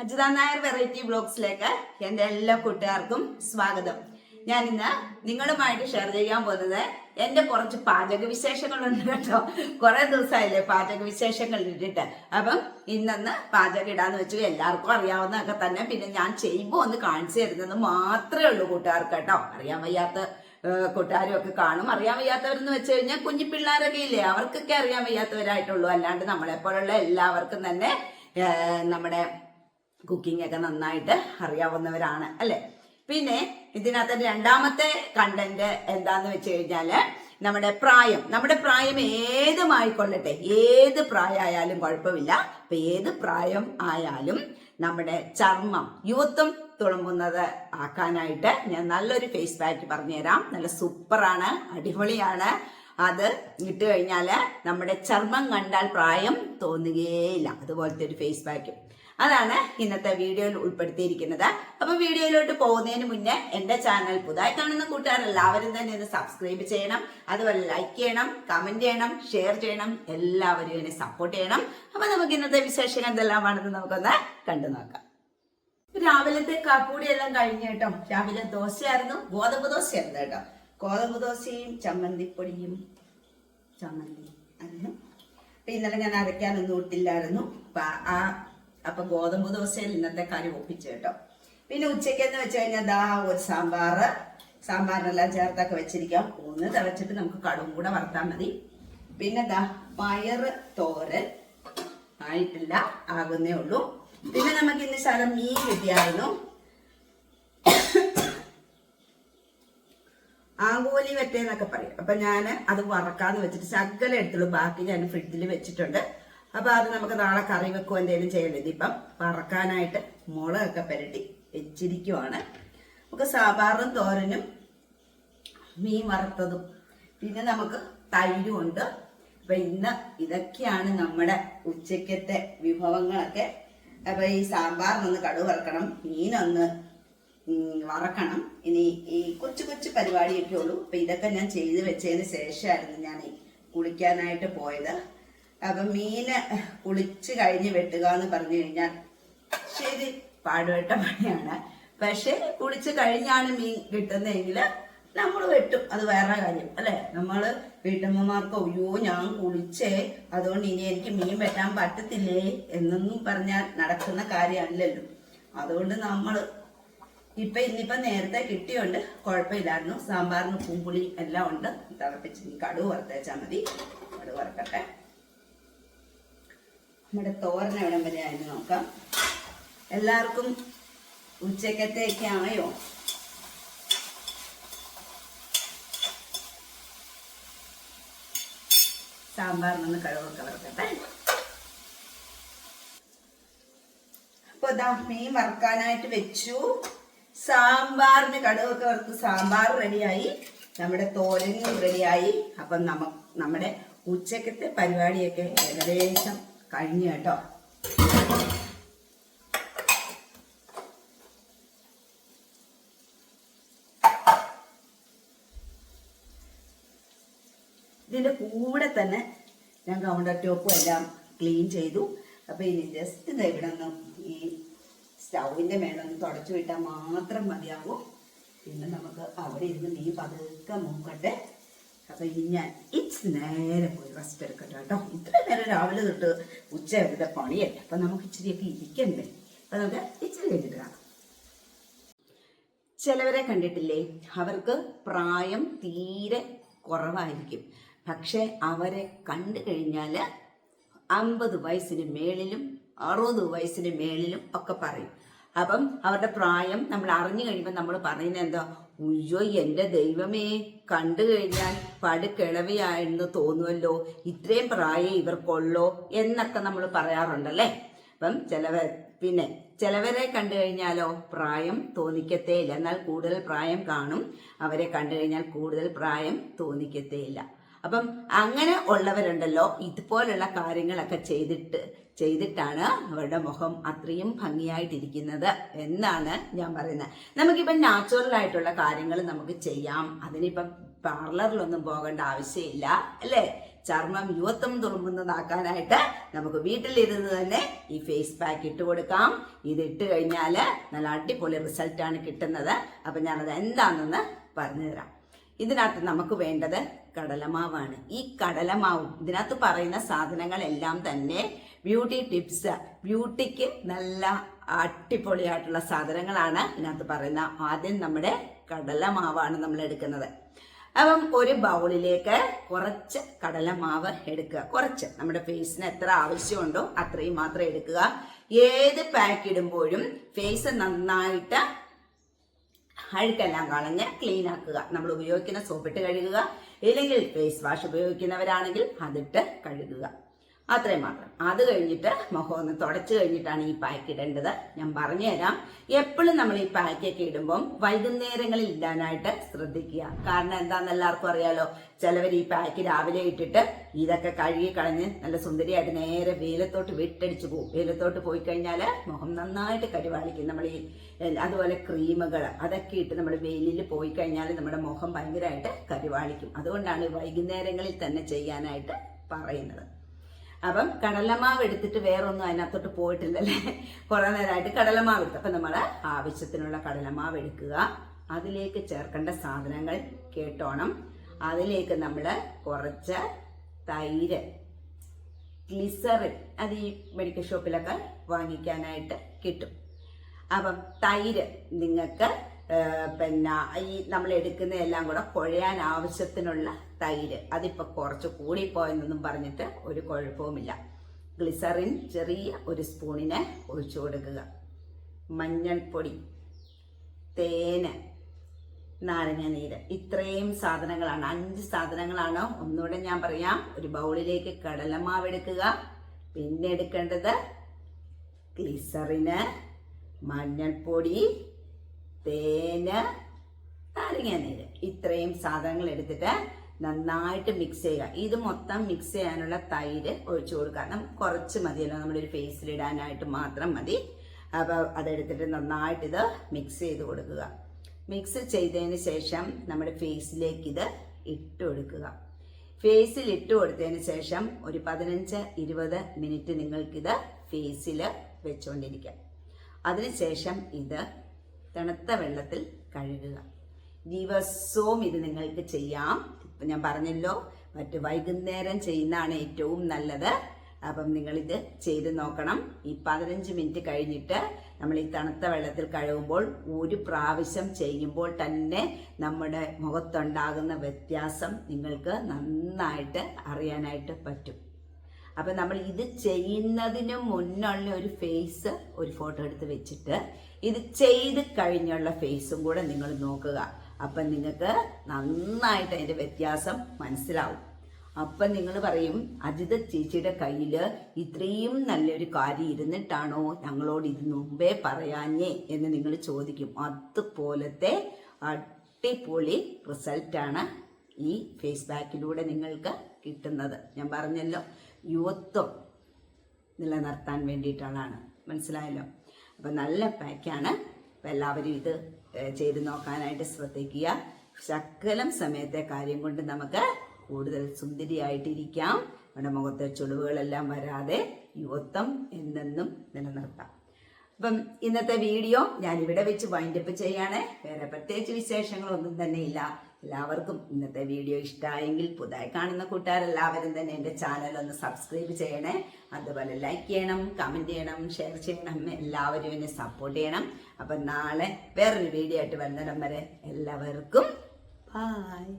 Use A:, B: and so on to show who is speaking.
A: Ajitha Nair variety ബ്ലോഗ്സിലേക്ക് എന്റെ എല്ലാ കൂട്ടുകാർക്കും സ്വാഗതം. ഞാൻ ഇന്ന് നിങ്ങളുമായിട്ട് ഷെയർ ചെയ്യാൻ പോകുന്നത് എന്റെ കുറച്ച് പാചക വിശേഷങ്ങളുണ്ട് കേട്ടോ. കുറെ ദിവസമായില്ലേ പാചക വിശേഷങ്ങൾ ഇട്ടിട്ട്. അപ്പം ഇന്നൊന്ന് പാചകം ഇടാന്ന് വെച്ചു എല്ലാവർക്കും അറിയാവുന്നതൊക്കെ തന്നെ പിന്നെ ഞാൻ ചെയ്യുമ്പോൾ ഒന്ന് കാണിച്ചു തരുന്നത് മാത്രമേ ഉള്ളൂ കൂട്ടുകാർക്ക് കേട്ടോ. അറിയാൻ വയ്യാത്ത കൂട്ടുകാരും ഒക്കെ കാണും. അറിയാൻ വയ്യാത്തവരെന്ന് വെച്ച് കഴിഞ്ഞാൽ കുഞ്ഞു പിള്ളേരൊക്കെ ഇല്ലേ? അവർക്കൊക്കെ അറിയാൻ വയ്യാത്തവരായിട്ടുള്ളൂ. അല്ലാണ്ട് നമ്മളെപ്പോലുള്ള എല്ലാവർക്കും തന്നെ നമ്മുടെ കുക്കിംഗ് ഒക്കെ നന്നായിട്ട് അറിയാവുന്നവരാണ് അല്ലെ? പിന്നെ ഇതിനകത്ത് രണ്ടാമത്തെ കണ്ടന്റ് എന്താന്ന് വെച്ച് കഴിഞ്ഞാൽ നമ്മുടെ പ്രായം. നമ്മുടെ പ്രായം ഏതുമായിക്കൊള്ളട്ടെ? ഏത് പ്രായമായാലും കുഴപ്പമില്ല. അപ്പൊ ഏത് പ്രായം ആയാലും നമ്മുടെ ചർമ്മം യൂത്തും തുളുമ്പുന്നത് ആക്കാനായിട്ട് ഞാൻ നല്ലൊരു ഫേസ് പാക്ക് പറഞ്ഞുതരാം. നല്ല സൂപ്പറാണ് അടിപൊളിയാണ്. അത് ഇട്ട് കഴിഞ്ഞാൽ നമ്മുടെ ചർമ്മം കണ്ടാൽ പ്രായം തോന്നുകയേയില്ല അതുപോലത്തെ ഒരു ഫേസ് പാക്ക് അതാണ് ഇന്നത്തെ വീഡിയോയിൽ ഉൾപ്പെടുത്തിയിരിക്കുന്നത്. അപ്പൊ വീഡിയോയിലോട്ട് പോകുന്നതിന് മുന്നേ എന്റെ ചാനൽ പുതുതായി കാണുന്ന കൂട്ടുകാർ എല്ലാവരും തന്നെ ഇത് സബ്സ്ക്രൈബ് ചെയ്യണം. അതുപോലെ ലൈക്ക് ചെയ്യണം കമന്റ് ചെയ്യണം ഷെയർ ചെയ്യണം. എല്ലാവരും എന്നെ സപ്പോർട്ട് ചെയ്യണം. അപ്പൊ നമുക്ക് ഇന്നത്തെ വിശേഷങ്ങൾ എന്തെല്ലാമാണെന്ന് നമുക്കൊന്ന് കണ്ടു നോക്കാം. രാവിലത്തെ കാപ്പൂടി എല്ലാം കഴിഞ്ഞ കേട്ടോ. രാവിലെ ദോശയായിരുന്നു. ഗോതമ്പ് ദോശയായിരുന്നു കേട്ടോ. ഗോതമ്പ് ദോശയും ചമ്മന്തിപ്പൊടിയും ചമ്മന്തി. ആയിരുന്നു ഇന്നലെ ഞാൻ അരയ്ക്കാനൊന്നും ഇട്ടില്ലായിരുന്നു. ആ അപ്പൊ ഗോതമ്പ് ദോശയിൽ ഇന്നത്തെ കാര്യം ഒപ്പിച്ചു കേട്ടോ. പിന്നെ ഉച്ചയ്ക്ക് എന്ന് വെച്ച് കഴിഞ്ഞാൽ ദാ ഒരു സാമ്പാർ സാമ്പാറിനെല്ലാം ചേർത്തൊക്കെ വെച്ചിരിക്കാം. ഒന്ന് തിളച്ചിട്ട് നമുക്ക് കടും കൂടെ വറുത്താൽ മതി. പിന്നെ ദാ പയറ് തോരൻ ആയിട്ടില്ല ആകുന്നേ ഉള്ളൂ. പിന്നെ നമുക്ക് ഇന്ന് ശകലം മീൻ കിട്ടിയായിരുന്നു. ആങ്കോലി വെറ്റേന്നൊക്കെ പറയും. അപ്പൊ ഞാൻ അത് വറക്കാന്ന് വെച്ചിട്ട് ശകലം എടുത്തുള്ളൂ. ബാക്കി ഞാൻ ഫ്രിഡ്ജിൽ വെച്ചിട്ടുണ്ട്. അപ്പൊ അത് നമുക്ക് നാളെ കറി വെക്കുക എന്തെങ്കിലും ചെയ്യണ്ടേ? ഇതിപ്പം വറക്കാനായിട്ട് മുളകൊക്കെ പുരട്ടി വെച്ചിരിക്കുവാണ്. നമുക്ക് സാമ്പാറും തോരനും മീൻ വറുത്തതും. പിന്നെ നമുക്ക് തൈരും ഉണ്ട്. അപ്പൊ ഇന്ന് ഇതൊക്കെയാണ് നമ്മുടെ ഉച്ചക്കത്തെ വിഭവങ്ങളൊക്കെ. അപ്പൊ ഈ സാമ്പാറിനൊന്ന് കടുവ് വറക്കണം മീനൊന്ന് വറക്കണം. ഇനി ഈ കൊച്ചു കൊച്ചു പരിപാടിയൊക്കെ ഉള്ളൂ. അപ്പൊ ഇതൊക്കെ ഞാൻ ചെയ്ത് വെച്ചതിന് ശേഷമായിരുന്നു ഞാൻ കുളിക്കാനായിട്ട് പോയത്. അപ്പൊ മീന് കുളിച്ച് കഴിഞ്ഞ് വെട്ടുക എന്ന് പറഞ്ഞു കഴിഞ്ഞാൽ ശരി പാടുപെട്ട പണിയാണ്. പക്ഷെ കുളിച്ച് കഴിഞ്ഞാണ് മീൻ കിട്ടുന്നതെങ്കിൽ നമ്മൾ വെട്ടും. അത് വേറെ കാര്യം അല്ലെ? നമ്മൾ വീട്ടമ്മമാർക്ക് അയ്യോ ഞാൻ കുളിച്ചേ അതുകൊണ്ട് ഇനി എനിക്ക് മീൻ വെട്ടാൻ പറ്റത്തില്ലേ? എന്നൊന്നും പറഞ്ഞാൽ നടക്കുന്ന കാര്യമല്ലല്ലോ. അതുകൊണ്ട് നമ്മൾ ഇപ്പൊ ഇന്നിപ്പോ നേരത്തെ കിട്ടിയോണ്ട് കുഴപ്പമില്ലായിരുന്നു. സാമ്പാറിന് പൂമ്പുളി എല്ലാം ഉണ്ട്. തിളപ്പിച്ച് കടുവ് വറുത്തേച്ചാൽ മതി. കടുവ് വറക്കട്ടെ. നമ്മുടെ തോരൻ എവിടം വരെ ആയിരുന്നു നോക്കാം. എല്ലാവർക്കും ഉച്ചക്കത്തേക്ക് ആയോ സാമ്പാറിനൊന്ന് കടുവൊക്കെ വറുക്കട്ടെ. അപ്പൊ ഇതാ മീൻ വറുക്കാനായിട്ട് വെച്ചു. സാമ്പാറിന് കടുവൊക്കെ വറുത്ത് സാമ്പാർ റെഡിയായി. നമ്മുടെ തോരനും റെഡിയായി. അപ്പം നമ്മ നമ്മുടെ ഉച്ചക്കത്തെ പരിപാടിയൊക്കെ ഏകദേശം കഴിഞ്ഞു കേട്ടോ. ഇതിന്റെ കൂടെ തന്നെ ഞാൻ കൗണ്ടർ ടോപ്പും എല്ലാം ക്ലീൻ ചെയ്തു. അപ്പൊ ഇനി ജസ്റ്റ് ഇത് ഇവിടെ നിന്ന് ഈ സ്റ്റൗവിന്റെ മേലൊന്ന് തുടച്ചു വിട്ടാൽ മാത്രം മതിയാകും പിന്നെ നമുക്ക് അവിടെ ഇരുന്ന് മീൻ പതുക്കെ മൂക്കട്ടെ. അപ്പൊ ഇനി ഞാൻ ഇച്ചിരി നേരം പോയി റെസ്റ്റ് എടുക്കട്ടെ കേട്ടോ. ഇത്ര നേരം രാവിലെ തൊട്ട് ഉച്ച വരുടെ പണിയല്ലേ. അപ്പൊ നമുക്ക് ഇച്ചിരിയൊക്കെ ഇരിക്കണ്ടേ. അപ്പൊ നമുക്ക് ഇച്ചിരി കഴിഞ്ഞിട്ട് കാണാം. ചിലവരെ കണ്ടിട്ടില്ലേ? അവർക്ക് പ്രായം തീരെ കുറവായിരിക്കും. പക്ഷെ അവരെ കണ്ടു കഴിഞ്ഞാൽ അമ്പത് വയസ്സിന് മേളിലും അറുപത് വയസ്സിന് മേളിലും ഒക്കെ പറയും. അപ്പം അവരുടെ പ്രായം നമ്മൾ അറിഞ്ഞു കഴിയുമ്പോൾ നമ്മൾ പറയുന്നത് എന്താ? ഉയ്യോ എന്റെ ദൈവമേ കണ്ടു കഴിഞ്ഞാൽ പടുക്കിളവിയായെന്ന് തോന്നുമല്ലോ ഇത്രയും പ്രായം ഇവർക്കുള്ളോ എന്നൊക്കെ നമ്മൾ പറയാറുണ്ടല്ലേ? അപ്പം ചിലവർ പിന്നെ ചിലവരെ കണ്ടു കഴിഞ്ഞാലോ പ്രായം തോന്നിക്കത്തേയില്ല. എന്നാൽ കൂടുതൽ പ്രായം കാണും. അവരെ കണ്ടു കഴിഞ്ഞാൽ കൂടുതൽ പ്രായം തോന്നിക്കത്തേയില്ല. അപ്പം അങ്ങനെ ഉള്ളവരുണ്ടല്ലോ ഇതുപോലുള്ള കാര്യങ്ങളൊക്കെ ചെയ്തിട്ട് ചെയ്തിട്ടാണ് അവരുടെ മുഖം അത്രയും ഭംഗിയായിട്ടിരിക്കുന്നത് എന്നാണ് ഞാൻ പറയുന്നത്. നമുക്കിപ്പം നാച്ചുറൽ ആയിട്ടുള്ള കാര്യങ്ങൾ നമുക്ക് ചെയ്യാം. അതിനിപ്പം പാർലറിലൊന്നും പോകേണ്ട ആവശ്യമില്ല അല്ലേ? ചർമ്മം യുവത്വം തുളുമ്പുന്നതാക്കാനായിട്ട് നമുക്ക് വീട്ടിലിരുന്ന് തന്നെ ഈ ഫേസ് പാക്ക് ഇട്ട് കൊടുക്കാം. ഇത് ഇട്ട് കഴിഞ്ഞാൽ നല്ല അടിപൊളി റിസൾട്ടാണ് കിട്ടുന്നത്. അപ്പം ഞാനത് എന്താണെന്ന് പറഞ്ഞുതരാം. ഇതിനകത്ത് നമുക്ക് വേണ്ടത് കടലമാവാണ്. ഈ കടലമാവും ഇതിനകത്ത് പറയുന്ന സാധനങ്ങളെല്ലാം തന്നെ ബ്യൂട്ടി ടിപ്സ് ബ്യൂട്ടിക്ക് നല്ല അടിപൊളിയായിട്ടുള്ള സാധനങ്ങളാണ് ഇതിനകത്ത് പറയുന്ന ആദ്യം നമ്മുടെ കടലമാവാണ് നമ്മൾ എടുക്കുന്നത്. അപ്പം ഒരു ബൗളിലേക്ക് കുറച്ച് കടലമാവ് എടുക്കുക. കുറച്ച്. നമ്മുടെ ഫേസിന് എത്ര ആവശ്യമുണ്ടോ അത്രയും മാത്രം എടുക്കുക. ഏത് പാക്ക് ഇടുമ്പോഴും ഫേസ് നന്നായിട്ട് അഴുക്കെല്ലാം കളഞ്ഞ് ക്ലീൻ ആക്കുക. നമ്മൾ ഉപയോഗിക്കുന്ന സോപ്പിട്ട് കഴുകുക. ഇല്ലെങ്കിൽ ഫേസ് വാഷ് ഉപയോഗിക്കുന്നവരാണെങ്കിൽ അതിട്ട് കഴുകുക. അത്രയും മാത്രം. അത് കഴിഞ്ഞിട്ട് മുഖം ഒന്ന് തുടച്ചു കഴിഞ്ഞിട്ടാണ് ഈ പാക്ക് ഇടേണ്ടത്. ഞാൻ പറഞ്ഞുതരാം. എപ്പോഴും നമ്മൾ ഈ പാക്കൊക്കെ ഇടുമ്പം വൈകുന്നേരങ്ങളിൽ ഇടാനായിട്ട് ശ്രദ്ധിക്കുക. കാരണം എന്താണെന്ന് എല്ലാവർക്കും അറിയാലോ ചിലവർ ഈ പാക്ക് രാവിലെ ഇട്ടിട്ട് ഇതൊക്കെ കഴുകി കളഞ്ഞ് നല്ല സുന്ദരിയായിട്ട് നേരെ വെയിലത്തോട്ട് വിട്ടടിച്ചു പോകും വെയിലത്തോട്ട് പോയി കഴിഞ്ഞാൽ മുഖം നന്നായിട്ട് കരിവാളിക്കും നമ്മൾ ഈ അതുപോലെ ക്രീമുകൾ അതൊക്കെ ഇട്ട് നമ്മൾ വെയിലിൽ പോയി കഴിഞ്ഞാൽ നമ്മുടെ മുഖം ഭയങ്കരമായിട്ട് കരിവാളിക്കും അതുകൊണ്ടാണ് വൈകുന്നേരങ്ങളിൽ തന്നെ ചെയ്യാനായിട്ട് പറയുന്നത്. അപ്പം കടലമാവ് എടുത്തിട്ട് വേറൊന്നും അതിനകത്തോട്ട് പോയിട്ടില്ലല്ലേ? കുറേ നേരമായിട്ട് കടലമാവ് എടുത്തു. അപ്പം നമ്മൾ ആവശ്യത്തിനുള്ള കടലമാവ് എടുക്കുക. അതിലേക്ക് ചേർക്കേണ്ട സാധനങ്ങൾ കേട്ടോണം. അതിലേക്ക് നമ്മൾ കുറച്ച് തൈര് ഗ്ലിസറിൻ അത് ഈ മെഡിക്കൽ ഷോപ്പിലൊക്കെ വാങ്ങിക്കാനായിട്ട് കിട്ടും. അപ്പം തൈര് നിങ്ങൾക്ക് പിന്നെ ഈ നമ്മൾ എടുക്കുന്ന എല്ലാം കൂടെ കുഴയാൻ ആവശ്യത്തിനുള്ള തൈര്. അതിപ്പോൾ കുറച്ച് കൂടിപ്പോയെന്നൊന്നും പറഞ്ഞിട്ട് ഒരു കുഴപ്പവുമില്ല. ഗ്ലിസറിൻ ചെറിയ ഒരു സ്പൂണിനെ ഒഴിച്ചു കൊടുക്കുക. മഞ്ഞൾപ്പൊടി തേന് നാരങ്ങ നീര്. ഇത്രയും സാധനങ്ങളാണ്. അഞ്ച് സാധനങ്ങളാണ്. ഒന്നുകൂടെ ഞാൻ പറയാം. ഒരു ബൗളിലേക്ക് കടലമാവ് എടുക്കുക. പിന്നെ എടുക്കേണ്ടത് ഗ്ലിസറിന് മഞ്ഞൾപ്പൊടി തേന് നാരങ്ങാനീര് ഇത്രയും സാധനങ്ങൾ എടുത്തിട്ട് നന്നായിട്ട് മിക്സ് ചെയ്യുക. ഇത് മൊത്തം മിക്സ് ചെയ്യാനുള്ള തൈര് ഒഴിച്ചു കൊടുക്കുക. നമുക്ക് കുറച്ച് മതിയല്ലോ നമ്മുടെ ഒരു ഫേസിലിടാനായിട്ട് മാത്രം മതി. അപ്പോൾ അതെടുത്തിട്ട് നന്നായിട്ട് ഇത് മിക്സ് ചെയ്ത് കൊടുക്കുക. മിക്സ് ചെയ്തതിന് ശേഷം നമ്മുടെ ഫേസിലേക്ക് ഇത് ഇട്ട് കൊടുക്കുക. ഫേസിൽ ഇട്ട് കൊടുത്തതിന് ശേഷം ഒരു പതിനഞ്ച് ഇരുപത് മിനിറ്റ് നിങ്ങൾക്കിത് ഫേസിൽ വെച്ചുകൊണ്ടിരിക്കാം അതിനുശേഷം ഇത് തണുത്ത വെള്ളത്തിൽ കഴുകുക. ദിവസവും ഇത് നിങ്ങൾക്ക് ചെയ്യാം. ഇപ്പം ഞാൻ പറഞ്ഞല്ലോ മറ്റു വൈകുന്നേരം ചെയ്യുന്നതാണ് ഏറ്റവും നല്ലത്. അപ്പം നിങ്ങളിത് ചെയ്ത് നോക്കണം. ഈ പതിനഞ്ച് മിനിറ്റ് കഴിഞ്ഞിട്ട് നമ്മൾ ഈ തണുത്ത വെള്ളത്തിൽ കഴുകുമ്പോൾ ഒരു പ്രാവശ്യം ചെയ്യുമ്പോൾ തന്നെ നമ്മുടെ മുഖത്തുണ്ടാകുന്ന വ്യത്യാസം നിങ്ങൾക്ക് നന്നായിട്ട് അറിയാനായിട്ട് പറ്റും. അപ്പം നമ്മൾ ഇത് ചെയ്യുന്നതിന് മുന്നുള്ള ഒരു ഫേസ് ഒരു ഫോട്ടോ എടുത്ത് വെച്ചിട്ട് ഇത് ചെയ്ത് കഴിഞ്ഞുള്ള ഫേസും കൂടെ നിങ്ങൾ നോക്കുക. അപ്പം നിങ്ങൾക്ക് നന്നായിട്ട് അതിന്റെ വ്യത്യാസം മനസ്സിലാവും. അപ്പം നിങ്ങൾ പറയും അജിത ചേച്ചിയുടെ കയ്യിൽ ഇത്രയും നല്ലൊരു കാര്യം ഇരുന്നിട്ടാണോ ഞങ്ങളോട് ഇത് മുമ്പേ പറയാഞ്ഞേ? എന്ന് നിങ്ങൾ ചോദിക്കും. അതുപോലത്തെ അടിപൊളി റിസൾട്ടാണ് ഈ ഫേസ് ബാക്കിലൂടെ നിങ്ങൾക്ക് കിട്ടുന്നത്. ഞാൻ പറഞ്ഞല്ലോ യുവത്വം നിലനിർത്താൻ വേണ്ടിയിട്ടുള്ളതാണ്. മനസ്സിലായല്ലോ? അപ്പം നല്ല പാക്കാണ്. അപ്പം എല്ലാവരും ഇത് ചെയ്ത് നോക്കാനായിട്ട് ശ്രദ്ധിക്കുക. ശക്കലം സമയത്തെ കാര്യം കൊണ്ട് നമുക്ക് കൂടുതൽ സുന്ദരിയായിട്ടിരിക്കാം. നമ്മുടെ മുഖത്തെ ചുളിവുകളെല്ലാം വരാതെ യുവത്വം എന്നെന്നും നിലനിർത്താം. അപ്പം ഇന്നത്തെ വീഡിയോ ഞാൻ ഇവിടെ വെച്ച് വൈൻഡപ്പ് ചെയ്യാണ് വേറെ പ്രത്യേകിച്ച് വിശേഷങ്ങളൊന്നും തന്നെ ഇല്ല എല്ലാവർക്കും ഇന്നത്തെ വീഡിയോ ഇഷ്ടമായെങ്കിൽ പുതുതായി കാണുന്ന കൂട്ടുകാരെല്ലാവരും തന്നെ എന്റെ ചാനൽ ഒന്ന് സബ്സ്ക്രൈബ് ചെയ്യണേ. അതുപോലെ ലൈക്ക് ചെയ്യണം കമന്റ് ചെയ്യണം ഷെയർ ചെയ്യണം എല്ലാവരും എന്നെ സപ്പോർട്ട് ചെയ്യണം. അപ്പം നാളെ വേറൊരു വീഡിയോ ആയിട്ട് വരുന്നിടം വരെ എല്ലാവർക്കും ബായ്